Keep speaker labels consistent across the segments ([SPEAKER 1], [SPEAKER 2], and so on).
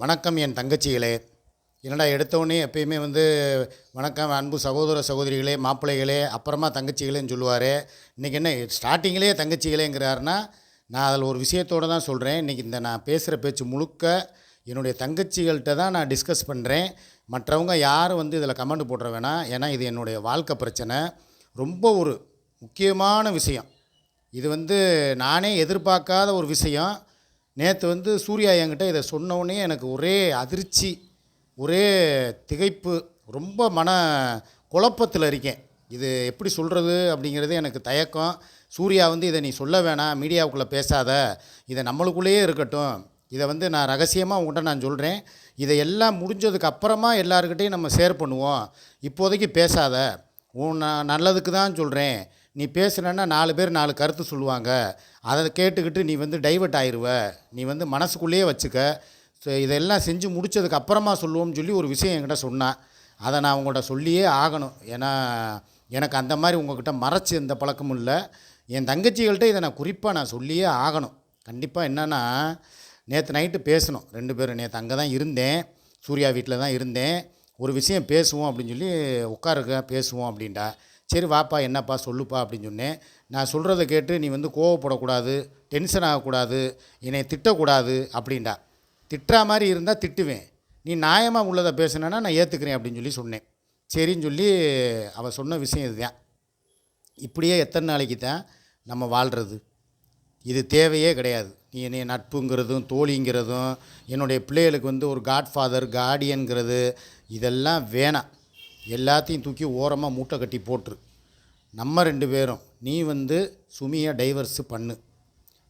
[SPEAKER 1] வணக்கம் என் தங்கச்சிகளே. என்னடா எடுத்தோடனே எப்பயுமே வந்து வணக்கம் அன்பு சகோதர சகோதரிகளே மாப்பிள்ளைகளே அப்புறமா தங்கச்சிகளேன்னு சொல்லுவார். இன்றைக்கி என்ன ஸ்டார்டிங்கிலே தங்கச்சிகளேங்கிறாருன்னா நான் அதில் ஒரு விஷயத்தோடு தான் சொல்கிறேன் இன்றைக்கி இந்த நான் பேசுகிற பேச்சு முழுக்க என்னுடைய தங்கச்சிகள்கிட்ட தான் நான் டிஸ்கஸ் பண்ணுறேன் மற்றவங்க யாரும் வந்து இதில் கமெண்ட் போடுற வேணாம் ஏன்னா இது என்னுடைய வாழ்க்கை பிரச்சனை. ரொம்ப ஒரு முக்கியமான விஷயம். இது வந்து நானே எதிர்பார்க்காத ஒரு விஷயம். நேற்று வந்து சூர்யா என்கிட்ட இதை சொன்னோடனே எனக்கு ஒரே அதிர்ச்சி ஒரே திகைப்பு ரொம்ப மன குழப்பத்தில் இருக்கேன். இது எப்படி சொல்கிறது அப்படிங்கிறது எனக்கு தயக்கம். சூர்யா வந்து இதை நீ சொல்ல வேணாம் மீடியாவுக்குள்ளே பேசாத. இதை நம்மளுக்குள்ளேயே இருக்கட்டும். இதை வந்து நான் ரகசியமாக உங்கள்கிட்ட நான் சொல்கிறேன் இதை எல்லாம் முடிஞ்சதுக்கு அப்புறமா எல்லாருக்கிட்டையும் நம்ம ஷேர் பண்ணுவோம். இப்போதைக்கு பேசாத. உன் நான் நல்லதுக்கு தான் சொல்கிறேன் நீ பேசுனேன்னா நாலு பேர் நாலு கருத்து சொல்லுவாங்க. அதை கேட்டுக்கிட்டு நீ வந்து டைவர்ட் ஆயிடுவ நீ வந்து மனசுக்குள்ளேயே வச்சுக்க. ஸோ இதெல்லாம் செஞ்சு முடிச்சதுக்கு அப்புறமா சொல்லுவோம்னு சொல்லி ஒரு விஷயம் என்கிட்ட சொன்னான் அதை நான் உங்கள்கிட்ட சொல்லியே ஆகணும். ஏன்னா எனக்கு அந்த மாதிரி உங்ககிட்ட மறைச்சி எந்த பழக்கமும் இல்லை. என் தங்கச்சிகள்கிட்ட இதை நான் குறிப்பாக நான் சொல்லியே ஆகணும். கண்டிப்பாக என்னென்னா நேற்று நைட்டு பேசணும். ரெண்டு பேரும். நேற்று அங்கே தான் இருந்தேன். சூர்யா வீட்டில் தான் இருந்தேன். ஒரு விஷயம் பேசுவோம் அப்படின்னு சொல்லி உட்காருக்க பேசுவோம் அப்படின்டா. சரி வாப்பா என்னப்பா சொல்லுப்பா அப்படின்னு சொன்னேன். நான் சொல்கிறத கேட்டு நீ வந்து கோவப்படக்கூடாது டென்ஷன் ஆகக்கூடாது என்னை திட்டக்கூடாது அப்படின்டா திட்டுற மாதிரி இருந்தால் திட்டுவேன். நீ நியாயமாக உள்ளதை பேசுனேன்னா நான் ஏற்றுக்கிறேன் அப்படின்னு சொல்லி சொன்னேன். சரின்னு சொல்லி அவள் சொன்ன விஷயம் இதுதான். இப்படியே எத்தனை நாளைக்கு தான் நம்ம வாழ்கிறது இது தேவையே கிடையாது. நீ என்னை நட்புங்கிறதும் தோழிங்கிறதும் என்னுடைய பிள்ளைகளுக்கு வந்து ஒரு காட்ஃபாதர் கார்டியன்கிறது இதெல்லாம் வேணாம். எல்லாத்தையும் தூக்கி ஓரமாக மூட்டை கட்டி போட்டுரு. நம்ம ரெண்டு பேரும் நீ வந்து சுமியை டைவர்ஸு பண்ணு.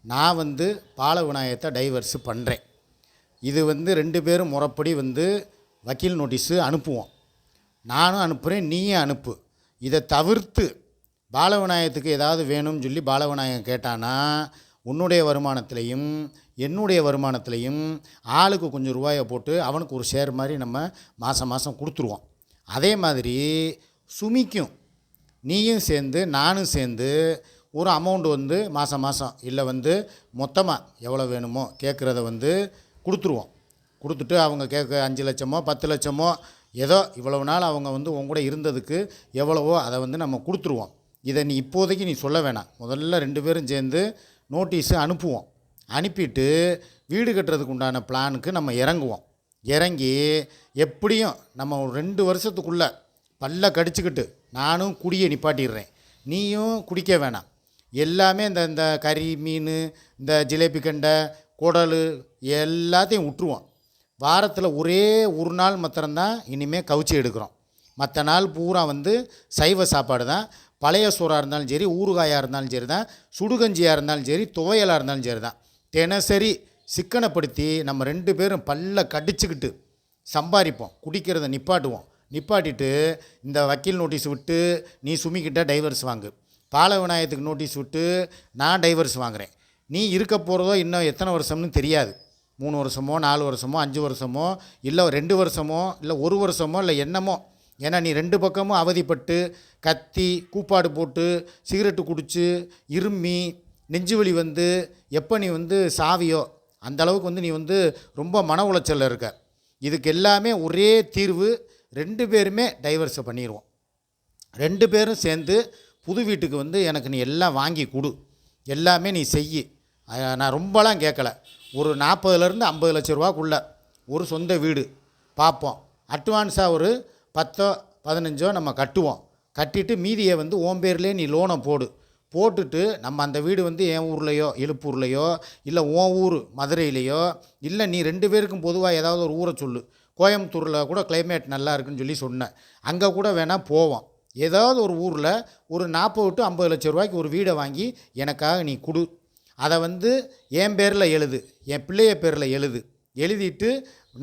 [SPEAKER 1] நான் வந்து பால விநாயகத்தை டைவர்ஸு பண்ணுறேன் இது வந்து ரெண்டு பேரும் முறைப்படி வந்து வக்கீல் நோட்டீஸு அனுப்புவோம். நானும் அனுப்புகிறேன் நீயும் அனுப்பு. இதை தவிர்த்து பாலவிநாயகத்துக்கு ஏதாவது வேணும்னு சொல்லி பாலவிநாயகம் கேட்டானா உன்னுடைய வருமானத்திலையும் என்னுடைய வருமானத்திலையும் ஆளுக்கு கொஞ்சம் ரூபாயை போட்டு அவனுக்கு ஒரு ஷேர் மாதிரி நம்ம மாதம் மாதம் கொடுத்துருவோம். அதே மாதிரி சுமிக்கும். நீயும் சேர்ந்து நானும் சேர்ந்து ஒரு அமௌண்ட் வந்து மாதம் மாதம் இல்லை வந்து மொத்தமாக எவ்வளோ வேணுமோ கேட்குறத வந்து கொடுத்துருவோம். கொடுத்துட்டு அவங்க கேட்க அஞ்சு லட்சமோ பத்து லட்சமோ ஏதோ இவ்வளவு நாள் அவங்க வந்து உன் கூட இருந்ததுக்கு எவ்வளவோ அதை வந்து நம்ம கொடுத்துருவோம். இதை நீ இப்போதைக்கு நீ சொல்ல வேணாம். முதல்ல ரெண்டு பேரும் சேர்ந்து நோட்டீஸு அனுப்புவோம். அனுப்பிட்டு வீடு கட்டுறதுக்கு உண்டான பிளானுக்கு நம்ம இறங்குவோம். இறங்கி எப்படியும் நம்ம ரெண்டு வருஷத்துக்குள்ளே பல்ல கடிச்சுக்கிட்டு நானும் குடியை நிப்பாட்டிடுறேன். நீயும் குடிக்க வேணாம். எல்லாமே இந்த இந்த கறி மீன் இந்த ஜிலேபி கண்டை குடல் எல்லாத்தையும் விட்டுருவோம். வாரத்தில் ஒரே ஒரு நாள் மாத்திரம்தான் இனிமேல் கவுச்சி எடுக்கிறோம். மற்ற நாள் பூரா வந்து சைவ சாப்பாடு தான். பழைய சோறாக இருந்தாலும் சரி ஊறுகாயாக இருந்தாலும் சரி தான் சுடுகஞ்சியாக இருந்தாலும் சரி துவையலாக இருந்தாலும் சரி தான் தினசரி சிக்கனப்படுத்தி நம்ம ரெண்டு பேரும் பல்ல கடிச்சுக்கிட்டு சம்பாதிப்போம். குடிக்கிறத நிப்பாட்டுவோம். நிப்பாட்டிட்டு இந்த வக்கீல் நோட்டீஸ் விட்டு நீ சுமிக்கிட்ட டைவர்ஸ் வாங்கு. பால விநாயகத்துக்கு நோட்டீஸ் விட்டு நான் டைவர்ஸ் வாங்குறேன். நீ இருக்க போகிறதோ இன்னும் எத்தனை வருஷம்னு தெரியாது. மூணு வருஷமோ நாலு வருஷமோ அஞ்சு வருஷமோ இல்லை ரெண்டு வருஷமோ இல்லை ஒரு வருஷமோ இல்லை என்னமோ. ஏன்னா நீ ரெண்டு பக்கமும் அவதிப்பட்டு கத்தி கூப்பாடு போட்டு சிகரெட்டு குடித்து இருமி நெஞ்சு வலி வந்து எப்போ நீ வந்து சாவியோ அந்த அளவுக்கு வந்து நீ வந்து ரொம்ப மன உளைச்சலில் இருக்க. இதுக்கு எல்லாமே ஒரே தீர்வு ரெண்டு பேருமே டைவர்ஸை பண்ணிடுவோம் ரெண்டு பேரும் சேர்ந்து புது வீட்டுக்கு வந்து எனக்கு நீ எல்லாம் வாங்கி கொடு. எல்லாமே நீ செய் நான் ரொம்பலாம் கேட்கல ஒரு நாற்பதுலேருந்து ஐம்பது லட்ச ரூபாக்குள்ள ஒரு சொந்த வீடு பார்ப்போம் அட்வான்ஸாக ஒரு பத்தோ பதினஞ்சோ நம்ம கட்டுவோம். கட்டிட்டு மீதியை வந்து ஓம் பேர்லேயே நீ லோனை போடு. போட்டுட்டு நம்ம அந்த வீடு வந்து என் ஊர்லேயோ எழுப்பூர்லேயோ இல்லை உன் ஊர் மதுரையிலையோ இல்லை நீ ரெண்டு பேருக்கும் பொதுவாக ஏதாவது ஒரு ஊரை சொல்லு. கோயம்புத்தூரில் கூட கிளைமேட் நல்லா இருக்குன்னு சொல்லி சொன்னேன். அங்கே கூட வேணால் போவோம். ஏதாவது ஒரு ஊரில் ஒரு நாற்பது டு ஐம்பது லட்ச ரூபாய்க்கு ஒரு வீடை வாங்கி எனக்காக நீ கொடு. அதை வந்து என் பேரில் எழுது. என் பிள்ளைய பேரில் எழுது. எழுதிட்டு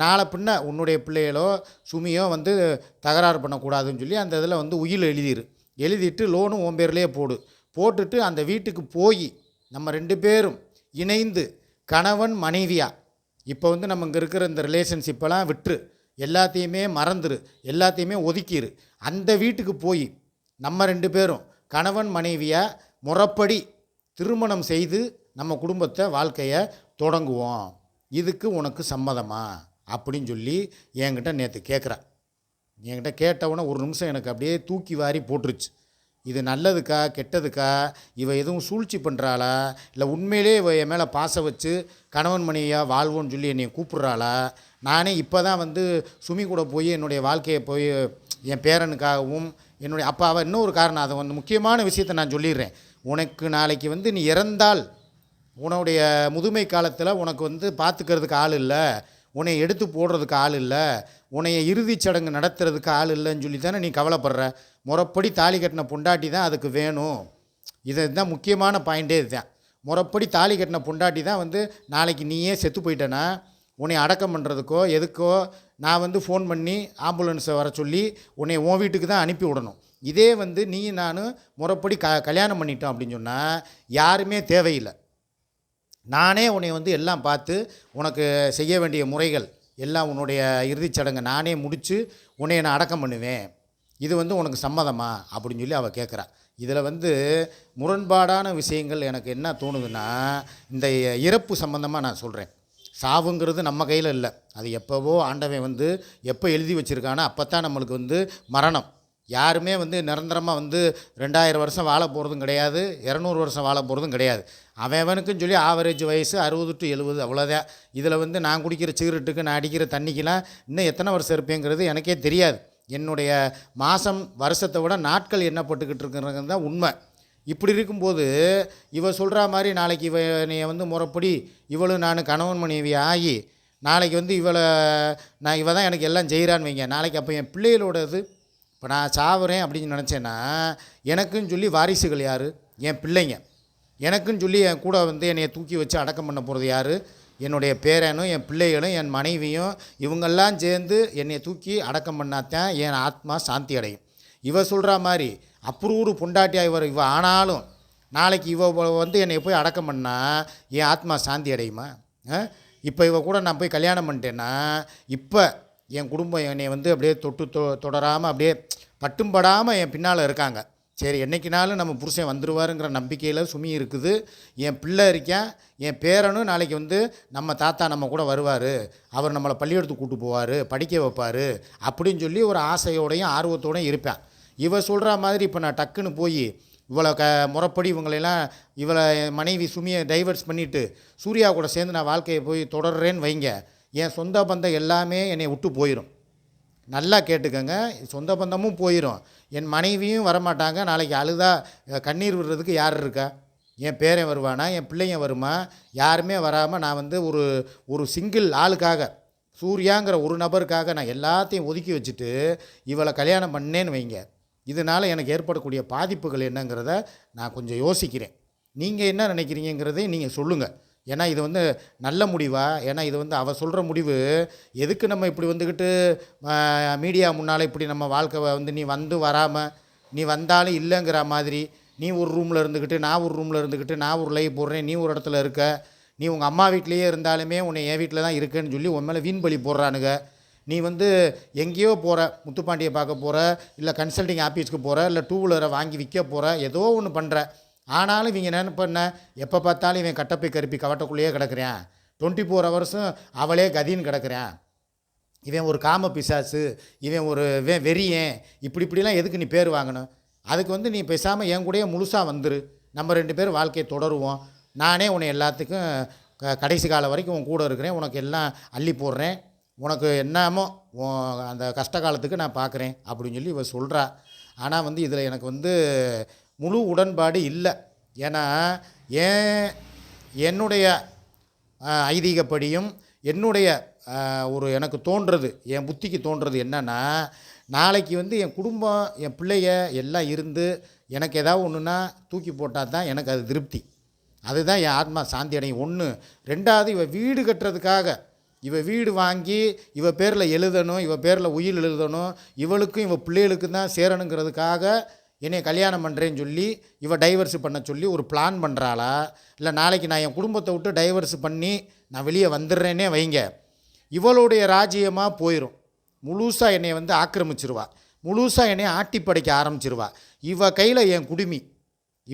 [SPEAKER 1] நாளை பின்ன உன்னுடைய பிள்ளைகளோ சுமியோ வந்து தகராறு பண்ணக்கூடாதுன்னு சொல்லி அந்த இதில் வந்து உயில் எழுதிடு எழுதிட்டு லோனும் உன் பேர்லேயே போடு. போட்டுட்டு அந்த வீட்டுக்கு போய் நம்ம ரெண்டு பேரும் இணைந்து கணவன் மனைவியாக இப்போ வந்து நம்ம இங்கே இருக்கிற இந்த ரிலேஷன்ஷிப்பெல்லாம் விட்டுரு. எல்லாத்தையுமே மறந்துரு. எல்லாத்தையுமே ஒதுக்கிரு. அந்த வீட்டுக்கு போய் நம்ம ரெண்டு பேரும் கணவன் மனைவியாக முறப்படி திருமணம் செய்து நம்ம குடும்பத்தை வாழ்க்கையை தொடங்குவோம். இதுக்கு உனக்கு சம்மதமா? அப்படின்னு சொல்லி என்கிட்ட நேற்று கேட்குறா என்கிட்ட கேட்டவுடனே ஒரு நிமிஷம் எனக்கு அப்படியே தூக்கி வாரி போட்டுருச்சு. இது நல்லதுக்கா கெட்டதுக்கா? இவ எதுவும் சூழ்ச்சி பண்ணுறாளா இல்லை உண்மையிலே இவ என் மேலே பாச வச்சு கணவன் மணியாக வாழ்வோன்னு சொல்லி என்னை கூப்பிட்றாளா? நானே இப்போ தான் வந்து சுமி கூட போய் என்னுடைய வாழ்க்கையை போய் என் பேரனுக்காகவும் என்னுடைய அப்பாவை இன்னொரு காரணம் அதை வந்து முக்கியமான விஷயத்தை நான் சொல்லிடுறேன். உனக்கு நாளைக்கு வந்து நீ இறந்தால் உன்னுடைய முதுமை காலத்தில் உனக்கு வந்து பார்த்துக்கிறதுக்கு ஆள் இல்லை. உன்னை எடுத்து போடுறதுக்கு ஆள் இல்லை. உன்னைய இறுதிச் சடங்கு நடத்துறதுக்கு ஆள் இல்லைன்னு சொல்லி தானே நீ கவலைப்படுற? முறைப்படி தாலி கட்டின பொண்டாட்டி தான் அதுக்கு வேணும். இது தான் முக்கியமான பாயிண்டே இதுதான். முறைப்படி தாலி கட்டின பொண்டாட்டி தான் வந்து நாளைக்கு நீயே செத்து போயிட்டேன்னா உன்னை அடக்கம் பண்ணுறதுக்கோ எதுக்கோ நான் வந்து ஃபோன் பண்ணி ஆம்புலன்ஸை வர சொல்லி உன்னை உன் வீட்டுக்கு தான் அனுப்பி விடணும். இதே வந்து நீ நான் முறைப்படி க கல்யாணம் பண்ணிட்டோம் அப்படின்னு சொன்னால் யாருமே தேவையில்லை. நானே உன்னை வந்து எல்லாம் பார்த்து உனக்கு செய்ய வேண்டிய முறைகள் எல்லாம் உன்னுடைய இறுதிச்சடங்கை நானே முடித்து உன்னை நான் அடக்கம் பண்ணுவேன். இது வந்து உனக்கு சம்மதமா? அப்படின்னு சொல்லி அவள் கேட்குறா இதில் வந்து முரண்பாடான விஷயங்கள் எனக்கு என்ன தோணுதுன்னா இந்த இறப்பு சம்மந்தமாக நான் சொல்கிறேன் சாவுங்கிறது நம்ம கையில் இல்லை. அது எப்போவோ ஆண்டவன் வந்து எப்போ எழுதி வச்சுருக்கானோ அப்போ தான் நம்மளுக்கு வந்து மரணம். யாருமே வந்து நிரந்தரமாக வந்து ரெண்டாயிரம் வருஷம் வாழ போகிறதும் கிடையாது இரநூறு வருஷம் வாழ போகிறதும் கிடையாது. அவன் அவனுக்குன்னு சொல்லி ஆவரேஜ் வயசு அறுபது டு எழுபது அவ்வளோதான் இதில் வந்து நான் குடிக்கிற சிகரெட்டுக்கு நான் அடிக்கிற தண்ணிக்கெலாம் இன்னும் எத்தனை வருஷம் இருப்பேங்கிறது எனக்கே தெரியாது. என்னுடைய மாதம் வருஷத்தை விட நாட்கள் எண்ணப்பட்டுக்கிட்டு இருக்கிறது தான் உண்மை. இப்படி இருக்கும்போது இவ சொல்கிற மாதிரி நாளைக்கு இவ என்னைய வந்து முறைப்படி இவளும் நான் கணவன் மனைவி ஆகி நாளைக்கு வந்து இவளை நான் இவ தான் எனக்கு எல்லாம் செய்கிறான்னு வைங்க. நாளைக்கு அப்போ என் பிள்ளைகளோடது இப்போ நான் சாவுறேன் அப்படின்னு நினச்சேன்னா எனக்குன்னு சொல்லி வாரிசுகள் யார்? என் பிள்ளைங்க. எனக்குன்னு சொல்லி என் கூட வந்து என்னைய தூக்கி வச்சு அடக்கம் பண்ண போகிறது யார்? என்னுடைய பேரனும் என் பிள்ளைகளும் என் மனைவியும் இவங்கெல்லாம் சேர்ந்து என்னை தூக்கி அடக்கம் பண்ணாதான் என் ஆத்மா சாந்தி அடையும். இவ சொல்கிற மாதிரி அப்ரூவ்டு பொண்டாட்டியாக இவர் இவ ஆனாலும் நாளைக்கு இவ வந்து என்னை போய் அடக்கம் பண்ணால் என் ஆத்மா சாந்தி அடையுமா? இப்போ இவ கூட நான் போய் கல்யாணம் பண்ணிட்டேன்னா இப்போ என் குடும்பம் என்னை வந்து அப்படியே தொட்டு தொ தொடராமல் அப்படியே பட்டும் படாமல் என் பின்னால் இருக்காங்க. சரி என்னைக்குனாலும் நம்ம புருஷன் வந்துடுவாருங்கிற நம்பிக்கையில் சுமி இருக்குது. என் பிள்ளை இருக்கேன் என் பேரனும் நாளைக்கு வந்து நம்ம தாத்தா நம்ம கூட வருவார். அவர் நம்மளை பள்ளிக்கூடத்துக்கு கூட்டு போவார் படிக்க வைப்பார் அப்படின்னு சொல்லி ஒரு ஆசையோடையும் ஆர்வத்தோடையும் இருப்பேன். இவ சொல்கிற மாதிரி இப்போ நான் டக்குன்னு போய் இவ்வளோ க முறைப்படி இவங்களெல்லாம் இவளை மனைவி சுமியை டைவர்ஸ் பண்ணிவிட்டு சூர்யா கூட சேர்ந்து நான் வாழ்க்கையை போய் தொடர்றேன்னு வைங்க. என் சொந்த பந்தம் எல்லாமே என்னை விட்டு போயிடும் நல்லா கேட்டுக்கோங்க. சொந்த பந்தமும் போயிடும் என் மனைவியும் வரமாட்டாங்க. நாளைக்கு அழுதா கண்ணீர் விடுறதுக்கு யார் இருக்கா? என் பேரன் வருவானா? என் பிள்ளைங்க வருமா? யாருமே வராமல் நான் வந்து ஒரு ஒரு சிங்கிள் ஆளுக்காக சூர்யாங்கிற ஒரு நபருக்காக நான் எல்லாத்தையும் ஒதுக்கி வச்சுட்டு இவளை கல்யாணம் பண்ணேன்னு வைங்க. இதனால் எனக்கு ஏற்படக்கூடிய பாதிப்புகள் என்னங்கிறத நான் கொஞ்சம் யோசிக்கிறேன். நீங்கள் என்ன நினைக்கிறீங்கிறதையும் நீங்கள் சொல்லுங்கள் ஏன்னா இது வந்து நல்ல முடிவா? ஏன்னா இது வந்து அவ சொல்கிற முடிவு எதுக்கு நம்ம இப்படி வந்துக்கிட்டு மீடியா முன்னால் இப்படி நம்ம வாழ்க்கை வந்து நீ வந்து வராமல் நீ வந்தாலும் இல்லைங்கிற மாதிரி நீ ஒரு ரூமில் இருந்துக்கிட்டு நான் ஒரு ரூமில் இருந்துக்கிட்டு நான் ஒரு லைவ் போடுறேன் நீ ஒரு இடத்துல இருக்க நீ உங்கள் அம்மா வீட்லேயே இருந்தாலுமே உன்னை என் வீட்டில் தான் இருக்கேன்னு சொல்லி உன் மேலே வீண் பலி போடுறானுங்க. நீ வந்து எங்கேயோ போகிற முத்துப்பாண்டியை பார்க்க போகிற இல்லை கன்சல்டிங் ஆஃபீஸ்க்கு போகிற இல்லை டூ வீலரை வாங்கி விற்க போகிற ஏதோ ஒன்று பண்ணுற ஆனாலும் இவங்க என்ன பண்ண? எப்போ பார்த்தாலும் இவன் கட்டப்பை கருப்பி கவட்டக்குள்ளேயே கிடக்கிறேன். டுவெண்ட்டி ஃபோர் ஹவர்ஸும் அவளே கதின்னு கிடக்குறான். இவன் ஒரு காம பிசாசு இவன் ஒரு இவன் வெறியன். இப்படி இப்படிலாம் எதுக்கு நீ பேர் வாங்கணும்? அதுக்கு வந்து நீ பேசாமல் என் கூடயே முழுசாக வந்துரு. நம்ம ரெண்டு பேரும் வாழ்க்கையை தொடருவோம். நானே உன்னை எல்லாத்துக்கும் க கடைசி காலம் வரைக்கும் உன் கூட இருக்கிறேன். உனக்கு எல்லாம் அள்ளி போடுறேன். உனக்கு என்னமோ உன் அந்த கஷ்ட காலத்துக்கு நான் பார்க்குறேன் அப்படின்னு சொல்லி இவ சொல்கிறா ஆனால் வந்து இதில் எனக்கு வந்து முழு உடன்பாடு இல்லை. ஏன்னா ஏன் என்னுடைய ஐதீகப்படியும் என்னுடைய ஒரு எனக்கு தோன்றது என் புத்திக்கு தோன்றது என்னென்னா நாளைக்கு வந்து என் குடும்பம் என் பிள்ளைய எல்லாம் இருந்து எனக்கு ஏதாவது ஒன்றுனா தூக்கி போட்டால் தான் எனக்கு அது திருப்தி. அதுதான் என் ஆத்மா சாந்தி அடையும். ஒன்று ரெண்டாவது இவ வீடு கட்டுறதுக்காக இவ வீடு வாங்கி இவ பேரில் எழுதணும் இவ பேரில் உயிர் எழுதணும் இவளுக்கும் இவ பிள்ளைகளுக்கும் தான் சேரணுங்கிறதுக்காக என்னை கல்யாணம் பண்ணுறேன்னு சொல்லி இவள் டைவர்ஸ் பண்ண சொல்லி ஒரு பிளான் பண்ணுறாளா இல்லை நாளைக்கு நான் என் குடும்பத்தை விட்டு டைவர்ஸ் பண்ணி நான் வெளியே வந்துடுறேனே வைங்க. இவளுடைய ராஜ்யமாக போயிடும் முழுசாக என்னை வந்து ஆக்கிரமிச்சிருவா. முழுசாக என்னை ஆட்டி படைக்க ஆரம்பிச்சிருவா. இவ கையில் என் குடுமி.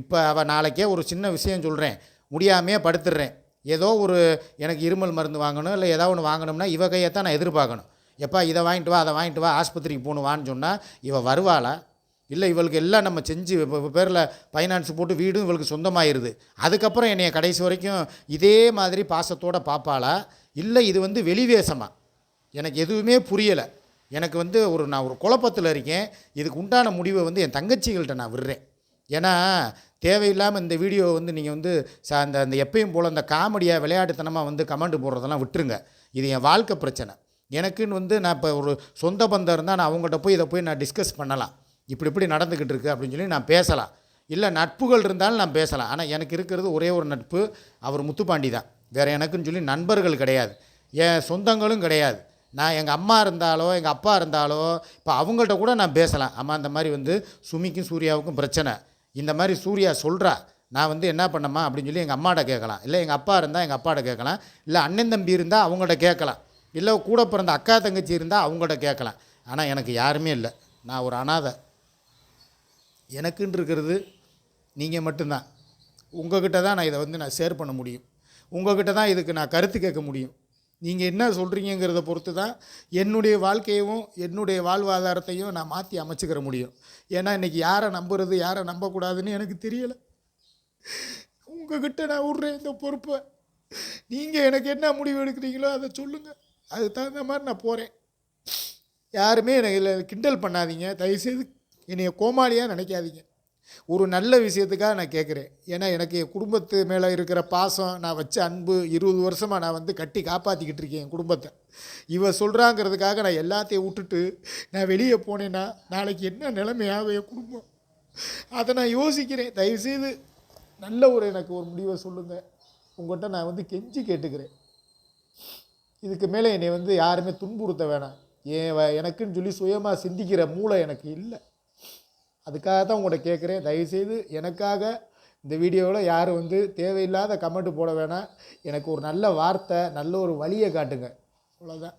[SPEAKER 1] இப்போ அவள் நாளைக்கே ஒரு சின்ன விஷயம் சொல்கிறேன் முடியாமையே படுத்துடுறேன். ஏதோ ஒரு எனக்கு இருமல் மருந்து வாங்கணும் இல்லை ஏதோ ஒன்று வாங்கணும்னா இவ கையை தான் நான் எதிர்பார்க்கணும். எப்பா இதை வாங்கிட்டு வா அதை வாங்கிட்டு வா ஆஸ்பத்திரிக்கு போகணும் வான்னு சொன்னால் இவள் வருவாளா? இல்லை இவளுக்கு எல்லாம் நம்ம செஞ்சு பேரில் ஃபைனான்ஸ் போட்டு வீடும் இவளுக்கு சொந்தமாயிருது. அதுக்கப்புறம் என்னைய கடைசி வரைக்கும் இதே மாதிரி பாசத்தோடு பார்ப்பாளா இல்லை இது வந்து வெளிவேசமாக எனக்கு எதுவுமே புரியலை. எனக்கு வந்து ஒரு நான் ஒரு குழப்பத்தில் இருக்கேன். இதுக்கு உண்டான முடிவை வந்து என் தங்கச்சிகள்கிட்ட நான் விடுறேன். ஏன்னா தேவையில்லாமல் இந்த வீடியோவை வந்து நீங்கள் வந்து ச அந்த அந்த எப்பயும் போல் அந்த காமெடியாக விளையாட்டுத்தனமாக வந்து கமெண்ட் போடுறதெல்லாம் விட்டுருங்க. இது என் வாழ்க்கை பிரச்சனை. எனக்குன்னு வந்து நான் இப்போ ஒரு சொந்த பந்தம் இருந்தால் நான் அவங்கள்ட்ட போய் இதை போய் நான் டிஸ்கஸ் பண்ணலாம். இப்படி இப்படி நடந்துக்கிட்டு இருக்குது அப்படின்னு சொல்லி நான் பேசலாம். இல்லை நட்புகள் இருந்தாலும் நான் பேசலாம். ஆனால் எனக்கு இருக்கிறது ஒரே ஒரு நட்பு அவர் முத்துப்பாண்டி தான். வேறு எனக்குன்னு சொல்லி நண்பர்கள் கிடையாது. என் சொந்தங்களும் கிடையாது. நான் எங்கள் அம்மா இருந்தாலோ எங்கள் அப்பா இருந்தாலோ இப்போ அவங்கள்ட்ட கூட நான் பேசலாம். அம்மா இந்த மாதிரி வந்து சுமிக்கும் சூர்யாவுக்கும் பிரச்சனை. இந்த மாதிரி சூர்யா சொல்கிறா நான் வந்து என்ன பண்ணம்மா அப்படின்னு சொல்லி எங்கள் அம்மாட்ட கேட்கலாம். இல்லை எங்கள் அப்பா இருந்தால் எங்கள் அப்பாட்ட கேட்கலாம். இல்லை அண்ணன் தம்பி இருந்தால் அவங்கள்ட்ட கேட்கலாம். இல்லை கூட பிறந்த அக்கா தங்கச்சி இருந்தால் அவங்கள்ட்ட கேட்கலாம். ஆனால் எனக்கு யாருமே இல்லை. நான் ஒரு அனாதை. எனக்குன்னு இருக்கிறது நீங்கள் மட்டும்தான். உங்கள்கிட்ட தான் நான் இதை வந்து நான் ஷேர் பண்ண முடியும். உங்கள்கிட்ட தான் இதுக்கு நான் கருத்து கேட்க முடியும். நீங்கள் என்ன சொல்கிறீங்கிறத பொறுத்து தான் என்னுடைய வாழ்க்கையவும் என்னுடைய வாழ்வாதாரத்தையும் நான் மாற்றி அமைச்சிக்கிற முடியும். ஏன்னா இன்றைக்கி யாரை நம்புறது யாரை நம்பக்கூடாதுன்னு எனக்கு தெரியலை. உங்ககிட்ட நான் விட்றேன் இந்த பொறுப்பை. நீங்கள் எனக்கு என்ன முடிவு எடுக்கிறீங்களோ அதை சொல்லுங்கள் அதுக்கு தகுந்த மாதிரி நான் போகிறேன் யாருமே எனக்கு இதில் கிண்டல் பண்ணாதீங்க. தயவுசெய்து என்னைய கோமாளியாக நினைக்காதீங்க. ஒரு நல்ல விஷயத்துக்காக நான் கேட்குறேன் ஏன்னா எனக்கு என் குடும்பத்து மேலே இருக்கிற பாசம் நான் வச்ச அன்பு இருபது வருஷமாக நான் வந்து கட்டி காப்பாற்றிக்கிட்டு இருக்கேன் என் குடும்பத்தை. இவ சொல்கிறாங்கிறதுக்காக நான் எல்லாத்தையும் விட்டுட்டு நான் வெளியே போனேன்னா நாளைக்கு என்ன நிலைமையாக என் குடும்பம்? அதை நான் யோசிக்கிறேன். தயவுசெய்து நல்ல ஒரு எனக்கு ஒரு முடிவை சொல்லுங்கள் உங்கள்கிட்ட நான் வந்து கெஞ்சி கேட்டுக்கிறேன். இதுக்கு மேலே என்னை வந்து யாருமே துன்புறுத்த வேணாம். ஏன் எனக்குன்னு சொல்லி சுயமாக சிந்திக்கிற மூளை எனக்கு இல்லை. அதுக்காக தான் உங்கள்கிட்ட கேட்குறேன். தயவுசெய்து எனக்காக இந்த வீடியோவில் யாரும் வந்து தேவையில்லாத கமெண்ட் போட வேணாம். எனக்கு ஒரு நல்ல வார்த்தை நல்ல ஒரு வழியை காட்டுங்க. அவ்வளோதான்